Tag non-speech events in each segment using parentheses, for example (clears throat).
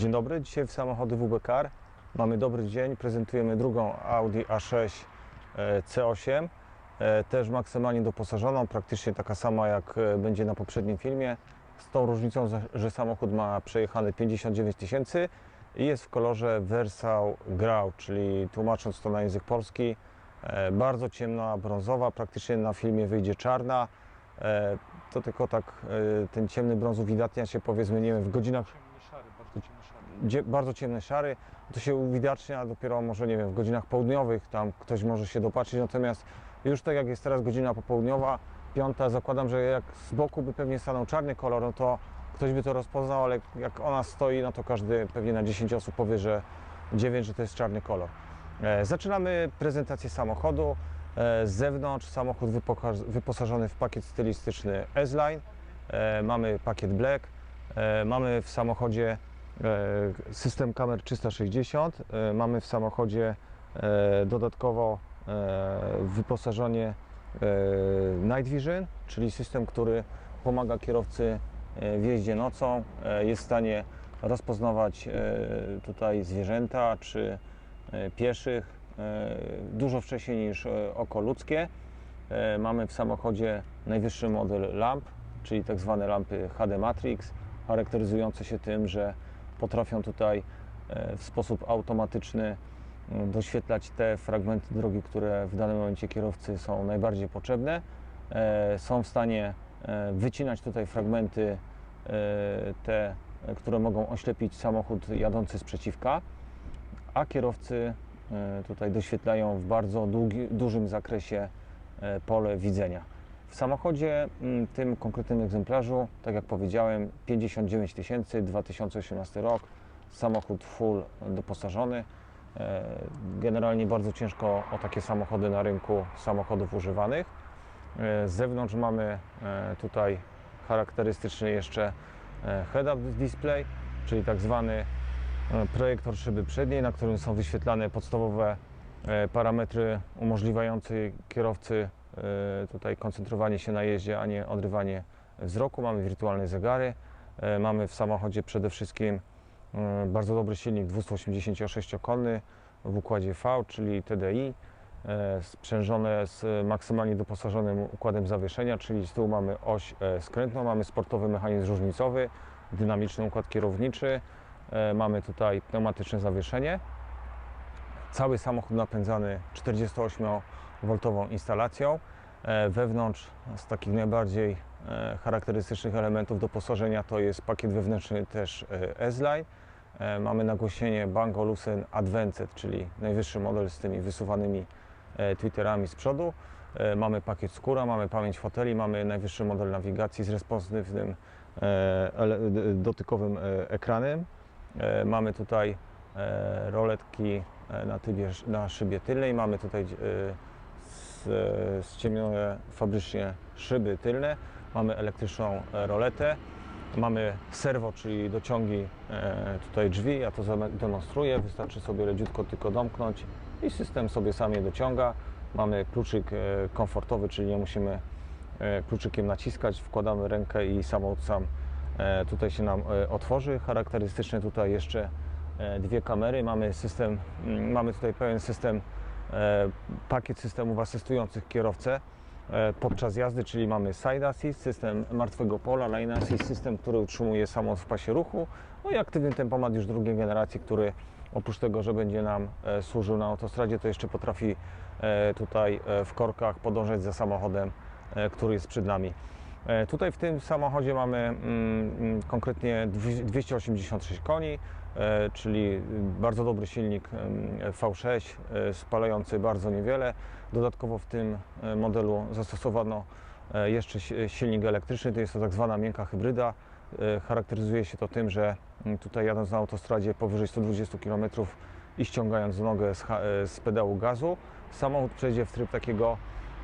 Dzień dobry, dzisiaj w samochody WB. Mamy dobry dzień, prezentujemy drugą Audi A6 e, C8. e, Też maksymalnie doposażoną, praktycznie taka sama jak e, będzie na poprzednim filmie. Z tą różnicą, że- samochód ma przejechane 59 tysięcy i jest w kolorze Versal Grau, czyli tłumacząc to na język polski, bardzo ciemna, brązowa, praktycznie na filmie wyjdzie czarna. To tylko tak ten ciemny brąz uwidatnia się powiedzmy, nie wiem, w godzinach Ciemny szary, bardzo ciemny szary. dzie- bardzo ciemne szary. To się uwidacznia dopiero może, nie wiem, w godzinach południowych, tam ktoś może się dopatrzyć, natomiast już tak jak jest teraz godzina popołudniowa, piąta, zakładam, że jak z boku by pewnie stanął czarny kolor, no to ktoś by to rozpoznał, ale jak ona stoi, no to każdy pewnie na 10 osób powie, że 9, że to jest czarny kolor. E, Zaczynamy prezentację samochodu. E, Z zewnątrz samochód wyposażony w pakiet stylistyczny S-Line. E, Mamy pakiet Black. Mamy w samochodzie system kamer 360. E, Mamy w samochodzie e, dodatkowo e, wyposażenie e, Night Vision, czyli system, który pomaga kierowcy e, w jeździe nocą. E, Jest w stanie rozpoznawać e, tutaj zwierzęta czy e, pieszych e, dużo wcześniej niż e, oko ludzkie. E, Mamy w samochodzie najwyższy model lamp, czyli tak zwane lampy HD Matrix, charakteryzujące się tym, że potrafią tutaj e, w sposób automatyczny doświetlać te fragmenty drogi, które w danym momencie kierowcy są najbardziej potrzebne. E, Są w stanie e, wycinać tutaj fragmenty te, które mogą oślepić samochód jadący sprzeciwka, a kierowcy tutaj doświetlają w bardzo długi, dużym zakresie pole widzenia. W samochodzie, mm, tym konkretnym egzemplarzu, tak jak powiedziałem, 59 tysięcy, 2018 rok, samochód full doposażony. E, Generalnie bardzo ciężko o takie samochody na rynku samochodów używanych. E, Z zewnątrz mamy e, tutaj charakterystyczny jeszcze head-up display, czyli tak zwany projektor szyby przedniej, na którym są wyświetlane podstawowe parametry umożliwiające kierowcy tutaj koncentrowanie się na jeździe, a nie odrywanie wzroku. Mamy wirtualne zegary. E, Mamy w samochodzie przede wszystkim e, bardzo dobry silnik 286-konny w układzie V, czyli TDI, e, sprzężone z maksymalnie doposażonym układem zawieszenia, czyli z tyłu mamy oś e, skrętną, mamy sportowy mechanizm różnicowy, dynamiczny układ kierowniczy, e, mamy tutaj pneumatyczne zawieszenie. Cały samochód napędzany 48V instalacją. E, Wewnątrz z takich najbardziej e, charakterystycznych elementów doposażenia to jest pakiet wewnętrzny też e, S-Line. Mamy nagłośnienie Bang Olufsen Advanced, czyli najwyższy model z tymi wysuwanymi twitterami z przodu. Mamy pakiet skóra, mamy pamięć foteli, mamy najwyższy model nawigacji z responsywnym dotykowym ekranem. Mamy tutaj roletki na, tybie, na szybie tylnej, mamy tutaj e, ściemnione fabrycznie szyby tylne, mamy elektryczną roletę, mamy serwo, czyli dociągi e, tutaj drzwi, ja to demonstruję, wystarczy sobie leciutko tylko domknąć i system sobie sam je dociąga. Mamy kluczyk e, komfortowy, czyli nie musimy e, kluczykiem naciskać, wkładamy rękę i samochód sam tutaj się nam otworzy. Charakterystyczne tutaj jeszcze dwie kamery, mamy system, mm, mamy tutaj pełen system, pakiet systemów asystujących kierowcę e, podczas jazdy, czyli mamy side assist, system martwego pola, lane assist, system, który utrzymuje samochód w pasie ruchu, no i aktywny tempomat już drugiej generacji, który oprócz tego, że będzie nam e, służył na autostradzie, to jeszcze potrafi e, tutaj e, w korkach podążać za samochodem, e, który jest przed nami. E, Tutaj w tym samochodzie mamy mm, mm, konkretnie dwi- 286 koni, e, czyli bardzo dobry silnik em, V6, e, spalający bardzo niewiele. Dodatkowo w tym modelu zastosowano jeszcze si- silnik elektryczny, to jest to tak zwana miękka hybryda. Charakteryzuje się to tym, że mm, tutaj jadąc na autostradzie powyżej 120 km i ściągając nogę z, z pedału gazu, samochód przejdzie w tryb takiego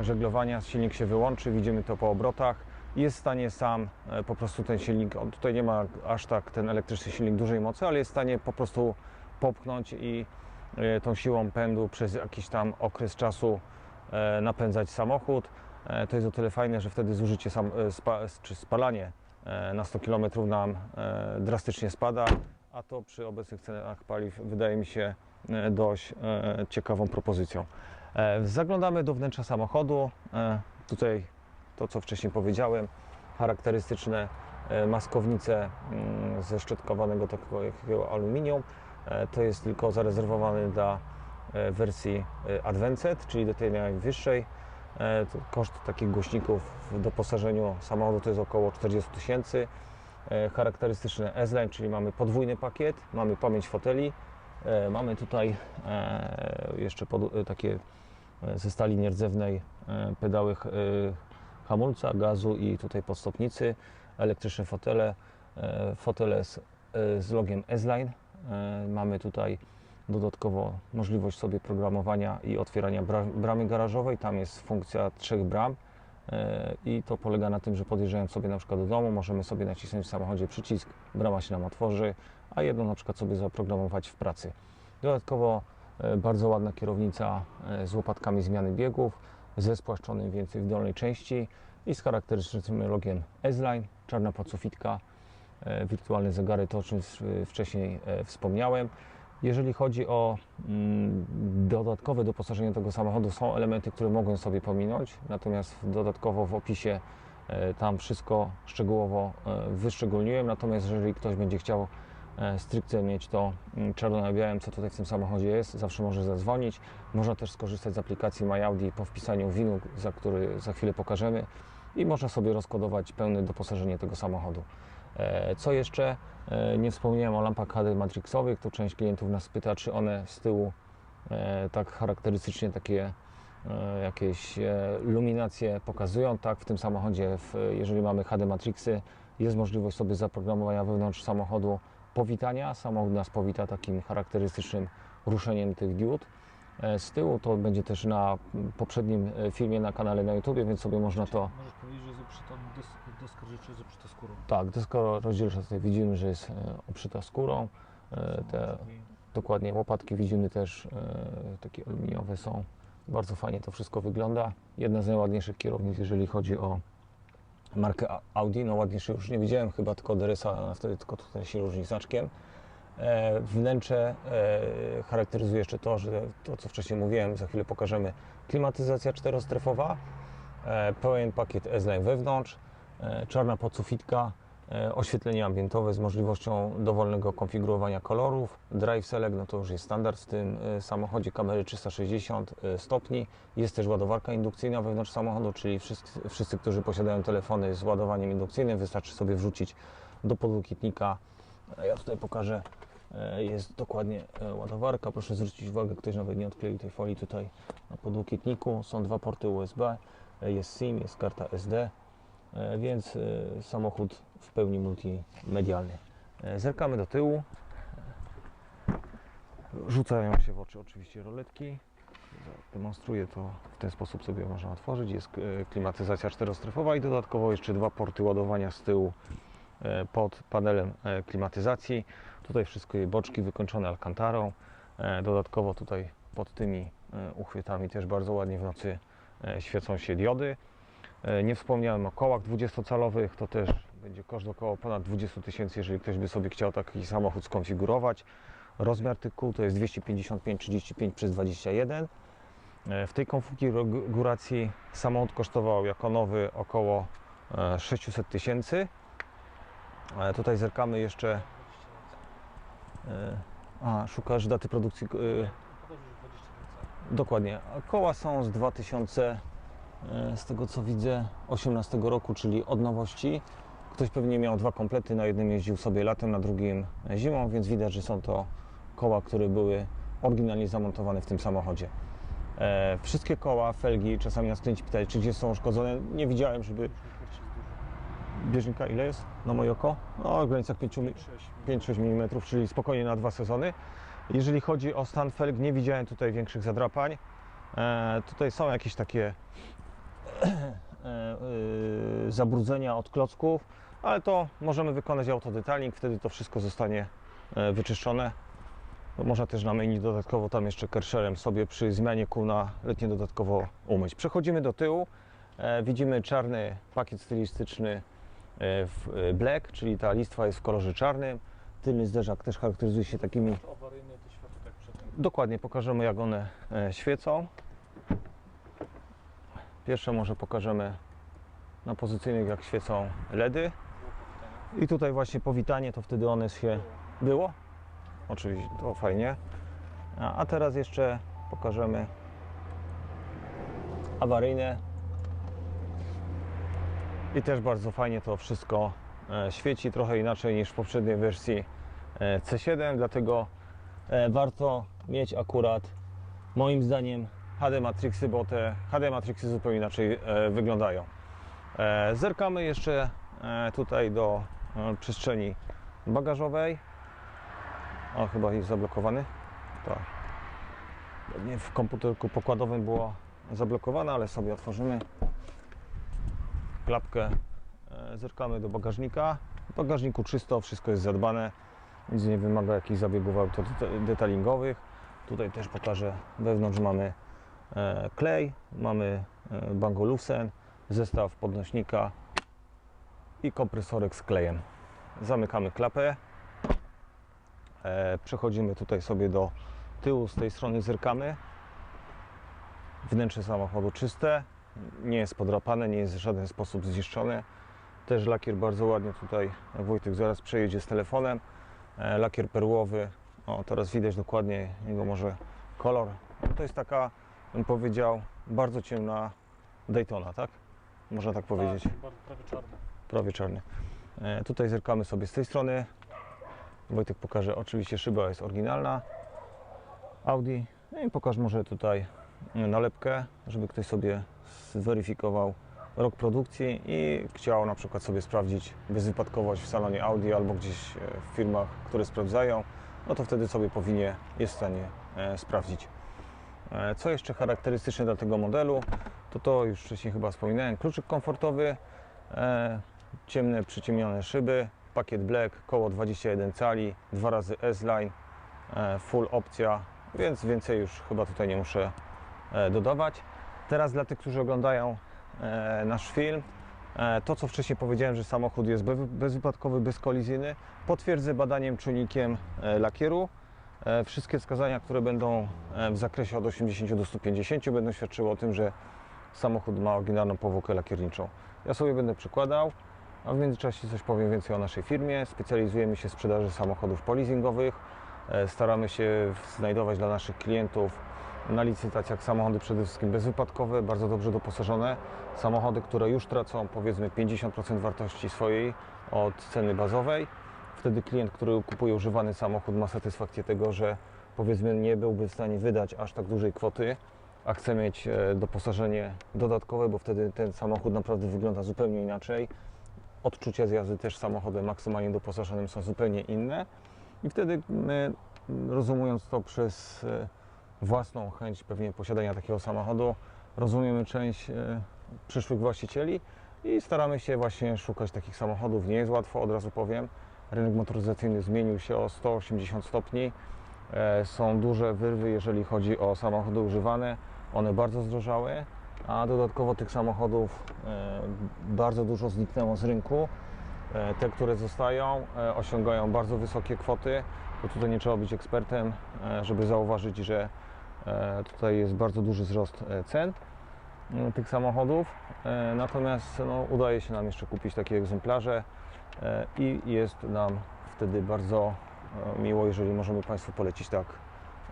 żeglowania, silnik się wyłączy, widzimy to po obrotach jest w stanie sam e, po prostu ten silnik, tutaj nie ma aż tak ten elektryczny silnik dużej mocy, ale jest w stanie po prostu popchnąć i e, tą siłą pędu przez jakiś tam okres czasu e, napędzać samochód. To jest o tyle fajne, że wtedy zużycie sam, spa, czy spalanie na 100 km nam drastycznie spada, a to przy obecnych cenach paliw wydaje mi się dość ciekawą propozycją. Zaglądamy do wnętrza samochodu. Tutaj to, co wcześniej powiedziałem, charakterystyczne e, maskownice mm, ze szczotkowanego takiego aluminium. E, To jest tylko zarezerwowane dla e, wersji Advanced, czyli do tej najwyższej. Koszt takich głośników w doposażeniu samochodu to jest około 40 tysięcy. Charakterystyczne S-Line, czyli mamy podwójny pakiet, mamy pamięć foteli, mamy tutaj jeszcze takie ze stali nierdzewnej pedały hamulca, gazu i tutaj podstopnicy, elektryczne fotele, e, fotele z, e, z logiem S-Line. E, Mamy tutaj dodatkowo możliwość sobie programowania i otwierania bra- bramy garażowej. Tam jest funkcja trzech bram i to polega na tym, że podjeżdżając sobie na przykład do domu, możemy sobie nacisnąć w samochodzie przycisk, brama się nam otworzy, a jedną na przykład sobie zaprogramować w pracy. Dodatkowo bardzo ładna kierownica z łopatkami zmiany biegów, ze spłaszczonym więcej w dolnej części i z charakterystycznym logiem S-Line, czarna podsufitka, e, wirtualne zegary, to o czym wcześniej e, wspomniałem. Jeżeli chodzi o mm, dodatkowe doposażenie tego samochodu, są elementy, które mogłem sobie pominąć, natomiast dodatkowo w opisie e, tam wszystko szczegółowo wyszczególniłem. Natomiast jeżeli ktoś będzie chciał stricte mieć to mm, czarno na białym, co tutaj w tym samochodzie jest, zawsze może zadzwonić. Można też skorzystać z aplikacji MyAudi po wpisaniu winu, za który za chwilę pokażemy i można sobie rozkodować pełne doposażenie tego samochodu. E, Co jeszcze? E, Nie wspomniałem o lampach HD matrixowych. To część klientów nas pyta, czy one z tyłu e, tak charakterystycznie takie e, jakieś e, luminacje pokazują. Tak, w tym samochodzie, jeżeli mamy HD matrixy, jest możliwość sobie zaprogramowania wewnątrz samochodu powitania. Samochód nas powita takim charakterystycznym ruszeniem tych diod. E, Z tyłu to będzie też na poprzednim e, filmie na kanale na YouTube, więc sobie można to Możesz powiedzieć, że jest oprzeta des- deska jest oprzeta skórą. tak, desko rozdzielcza tutaj widzimy, że jest e, obszyta skórą. Te dokładnie łopatki widzimy też takie aluminiowe są. Bardzo fajnie to wszystko wygląda. Jedna z najładniejszych kierownic, jeżeli chodzi o markę Audi. No ładniejszy już nie widziałem, chyba tylko DRS-a, a wtedy tylko tutaj się różni znaczkiem. E, Wnętrze e, charakteryzuje jeszcze to, że to co wcześniej mówiłem, za chwilę pokażemy, klimatyzacja czterostrefowa, e, pełen pakiet S-Line wewnątrz, czarna podsufitka, oświetlenie ambientowe z możliwością dowolnego konfigurowania kolorów, drive select, no to już jest standard w tym e, samochodzie, kamery 360 e, stopni, jest też ładowarka indukcyjna wewnątrz samochodu, czyli wszyscy, wszyscy którzy posiadają telefony z ładowaniem indukcyjnym, wystarczy sobie wrzucić do podłokietnika. E, Ja tutaj pokażę, e, jest dokładnie e, ładowarka, proszę zwrócić uwagę, ktoś nawet nie odkleił tej folii tutaj na podłokietniku, są dwa porty USB, e, jest SIM, jest karta SD, e, więc e, samochód w pełni multimedialny. E, Zerkamy do tyłu. Rzucają się w oczy oczywiście roletki. Demonstruję to w ten sposób sobie można otworzyć. Jest e, klimatyzacja czterostrefowa i dodatkowo jeszcze dwa porty ładowania z tyłu e, pod panelem klimatyzacji. Tutaj wszystko je boczki wykończone alkantarą. Dodatkowo tutaj pod tymi uchwytami też bardzo ładnie w nocy świecą się diody. Nie wspomniałem o kołach 20-calowych, to też będzie koszt około ponad 20 tysięcy, jeżeli ktoś by sobie chciał taki samochód skonfigurować. Rozmiar tych kół to jest 255-35 przez 21. E, W tej konfiguracji samochód kosztował jako nowy około e, 600 tysięcy. E, Tutaj zerkamy jeszcze. e, A, szukasz daty produkcji. e, Pokażę, że 20 cali. Dokładnie. Koła są z 2000, e, z tego co widzę, 18 roku, czyli od nowości. Ktoś pewnie miał dwa komplety, na jednym jeździł sobie latem, na drugim zimą, więc widać, że są to koła, które były oryginalnie zamontowane w tym samochodzie. E, wszystkie koła, felgi, czasami nas klienci pytali, czy gdzie są uszkodzone. Nie widziałem, żeby... Bieżnika ile jest na moje oko? No, w granicach 5 mi- 6 5-6 mm, czyli spokojnie na dwa sezony. Jeżeli chodzi o stan felg, nie widziałem tutaj większych zadrapań. E, tutaj są jakieś takie (clears throat) e, y, zabrudzenia od klocków, ale to możemy wykonać autodetaling, wtedy to wszystko zostanie e, wyczyszczone. Bo Można też na menu dodatkowo tam jeszcze kersherem sobie przy zmianie kół na letnie dodatkowo umyć. Przechodzimy do tyłu. E, widzimy czarny pakiet stylistyczny e, w black, czyli ta listwa jest w kolorze czarnym. tylny zderzak też charakteryzuje się takimi tak. Dokładnie pokażemy jak one świecą. Pierwsze może pokażemy na pozycyjnych jak świecą LEDy. I tutaj właśnie powitanie, to wtedy one się było. Oczywiście, to fajnie. A, teraz jeszcze pokażemy awaryjne. I też bardzo fajnie to wszystko e, świeci, trochę inaczej niż w poprzedniej wersji e, C7, dlatego e, warto mieć akurat moim zdaniem HD Matrixy, bo te HD Matrixy zupełnie inaczej wyglądają. Zerkamy jeszcze tutaj do przestrzeni bagażowej. O, chyba jest zablokowany. Tak. Nie w komputerku pokładowym było zablokowane, ale sobie otworzymy klapkę. E, Zerkamy do bagażnika. W bagażniku czysto, wszystko jest zadbane. Nic nie wymaga jakichś zabiegów autodetalingowych. Tutaj też pokażę, wewnątrz mamy e, klej, mamy e, Bangolusen, zestaw podnośnika i kompresorek z klejem. Zamykamy klapę. E, Przechodzimy tutaj sobie do tyłu, z tej strony zerkamy. Wnętrze samochodu czyste, nie jest podrapane, nie jest w żaden sposób zniszczone. Też lakier bardzo ładnie tutaj, Wojtek zaraz przejedzie z telefonem. E, Lakier perłowy, o teraz widać dokładnie jego może kolor. To jest taka, bym powiedział, bardzo ciemna Daytona, tak? Można tak powiedzieć Tak, prawie czarne. Prawie. E, tutaj zerkamy sobie z tej strony. Wojtek pokaże, oczywiście szyba jest oryginalna Audi. No i pokaż może tutaj nalepkę, żeby ktoś sobie zweryfikował rok produkcji i chciał na przykład sobie sprawdzić bezwypadkowość w salonie Audi albo gdzieś e, w firmach, które sprawdzają, no to wtedy sobie powinien, jest w stanie e, sprawdzić. E, Co jeszcze charakterystyczne dla tego modelu, to to już wcześniej chyba wspominałem, kluczyk komfortowy, e, ciemne przyciemnione szyby, pakiet black, koło 21 cali, dwa razy S-Line, e, full opcja, więc więcej już chyba tutaj nie muszę e, dodawać. Teraz dla tych, którzy oglądają e, nasz film, to co wcześniej powiedziałem, że samochód jest bez- bezwypadkowy, bezkolizyjny, potwierdzę badaniem czujnikiem lakieru. Wszystkie wskazania, które będą w zakresie od 80 do 150 będą świadczyły o tym, że samochód ma oryginalną powłokę lakierniczą. Ja sobie będę przykładał, a w międzyczasie coś powiem więcej o naszej firmie. Specjalizujemy się w sprzedaży samochodów polizingowych. E, Staramy się znajdować dla naszych klientów na licytacjach samochody przede wszystkim bezwypadkowe, bardzo dobrze doposażone. Samochody, które już tracą powiedzmy 50% wartości swojej od ceny bazowej. Wtedy klient, który kupuje używany samochód ma satysfakcję tego, że powiedzmy nie byłby w stanie wydać aż tak dużej kwoty, a chce mieć e, doposażenie dodatkowe, bo wtedy ten samochód naprawdę wygląda zupełnie inaczej. Odczucia z jazdy też samochodem maksymalnie doposażonym są zupełnie inne i wtedy my, rozumując to przez e, własną chęć pewnie posiadania takiego samochodu, rozumiemy część e, przyszłych właścicieli i staramy się właśnie szukać takich samochodów. Nie jest łatwo, od razu powiem. Rynek motoryzacyjny zmienił się o 180 stopni. E, Są duże wyrwy, jeżeli chodzi o samochody używane. One bardzo zdrożały, a dodatkowo tych samochodów e, bardzo dużo zniknęło z rynku. E, Te, które zostają, e, osiągają bardzo wysokie kwoty. Bo tutaj nie trzeba być ekspertem, żeby zauważyć, że tutaj jest bardzo duży wzrost cen m, tych samochodów. Natomiast no, udaje się nam jeszcze kupić takie egzemplarze i jest nam wtedy bardzo miło, jeżeli możemy Państwu polecić tak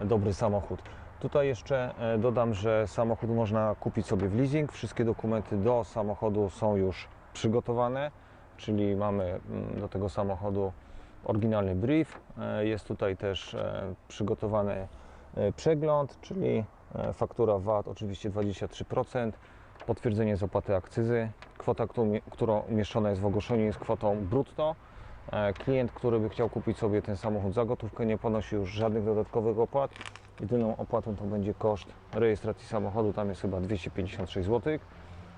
dobry samochód. Tutaj jeszcze e, dodam, że samochód można kupić sobie w leasing. Wszystkie dokumenty do samochodu są już przygotowane, czyli mamy mm, do tego samochodu oryginalny brief. E, Jest tutaj też e, przygotowany przegląd, czyli faktura VAT oczywiście 23%, potwierdzenie z opłaty akcyzy. Kwota, która umieszczona jest w ogłoszeniu jest kwotą brutto. Klient, który by chciał kupić sobie ten samochód za gotówkę nie ponosi już żadnych dodatkowych opłat. Jedyną opłatą to będzie koszt rejestracji samochodu, tam jest chyba 256 zł.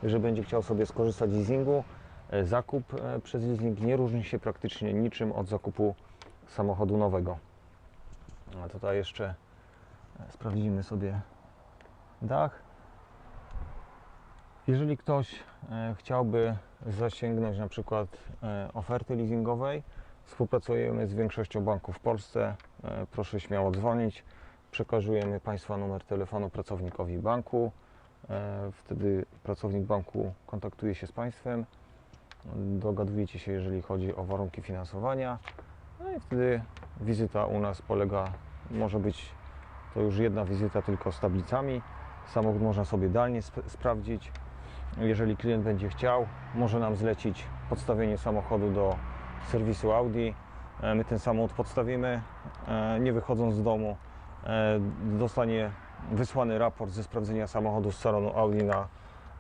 Jeżeli będzie chciał sobie skorzystać z leasingu, e, zakup e, przez leasing nie różni się praktycznie niczym od zakupu samochodu nowego. A tutaj jeszcze e, sprawdzimy sobie dach. Jeżeli ktoś chciałby zasięgnąć na przykład oferty leasingowej, Współpracujemy z większością banków w Polsce. Proszę śmiało dzwonić. Przekazujemy Państwa numer telefonu pracownikowi banku. E, Wtedy pracownik banku kontaktuje się z Państwem. Dogadujecie się, jeżeli chodzi o warunki finansowania. No i wtedy wizyta u nas polega, może być to już jedna wizyta tylko z tablicami. Samochód można sobie dalnie sp- sprawdzić. Jeżeli klient będzie chciał, może nam zlecić podstawienie samochodu do serwisu Audi. E, My ten samochód podstawimy, e, nie wychodząc z domu. E, Dostanie wysłany raport ze sprawdzenia samochodu z salonu Audi na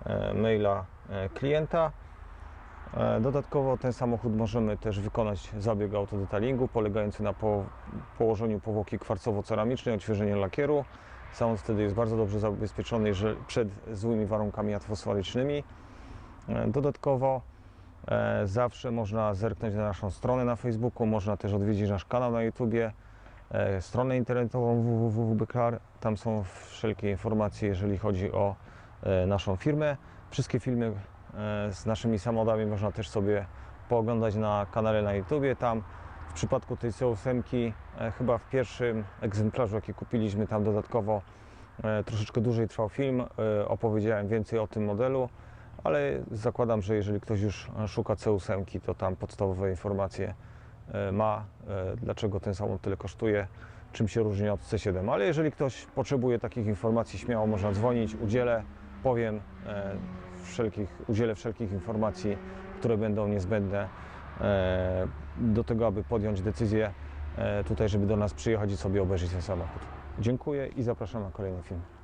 e, maila e, klienta. E, Dodatkowo ten samochód możemy też wykonać zabieg autodetalingu polegający na po, położeniu powłoki kwarcowo-ceramicznej, odświeżeniu lakieru. Samochód wtedy jest bardzo dobrze zabezpieczony przed złymi warunkami atmosferycznymi. E, Dodatkowo e, zawsze można zerknąć na naszą stronę na Facebooku, można też odwiedzić nasz kanał na YouTubie, e, stronę internetową www.bklar. Tam są wszelkie informacje, jeżeli chodzi o e, naszą firmę. Wszystkie filmy e, z naszymi samochodami można też sobie pooglądać na kanale na YouTubie. Tam w przypadku tej C8 e, chyba w pierwszym egzemplarzu, jaki kupiliśmy, tam dodatkowo e, troszeczkę dłużej trwał film. e, Opowiedziałem więcej o tym modelu, ale zakładam, że jeżeli ktoś już szuka C8, to tam podstawowe informacje e, ma, e, dlaczego ten samochód tyle kosztuje, czym się różni od C7. Ale jeżeli ktoś potrzebuje takich informacji, śmiało można dzwonić, udzielę, powiem e, wszelkich, udzielę wszelkich informacji, które będą niezbędne e, do tego, aby podjąć decyzję e, tutaj, żeby do nas przyjechać i sobie obejrzeć ten samochód. Dziękuję i zapraszam na kolejny film.